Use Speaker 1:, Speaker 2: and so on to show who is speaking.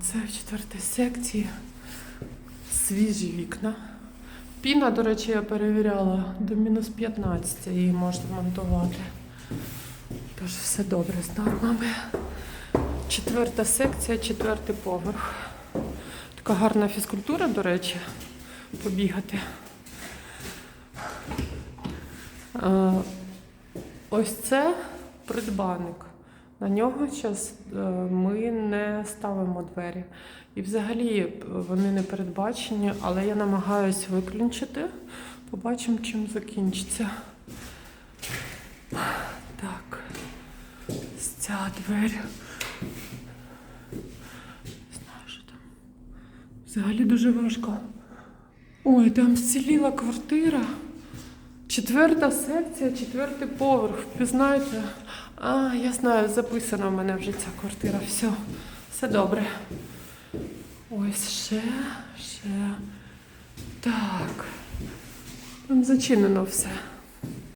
Speaker 1: Оце в четвертій секції свіжі вікна. Піна, до речі, я перевіряла до мінус 15 її можна монтувати. Тож все добре з нормами. Четверта секція, четвертий поверх. Така гарна фізкультура, до речі, побігати. Е, Ось це придбаник. На нього зараз ми не ставимо двері. І взагалі е, вони не передбачені, але я намагаюся виключити. Побачимо, чим закінчиться. Так. Ця двері. Знаю, що там. Взагалі дуже важко. Ой, там зціліла квартира. Четверта секція, четвертий поверх. Впізнаєте? А, я знаю, записана в мене вже ця квартира. Все, все добре. Ось ще, ще. Так. Там зачинено все.